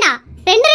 வேண்டாம் ரெண்டு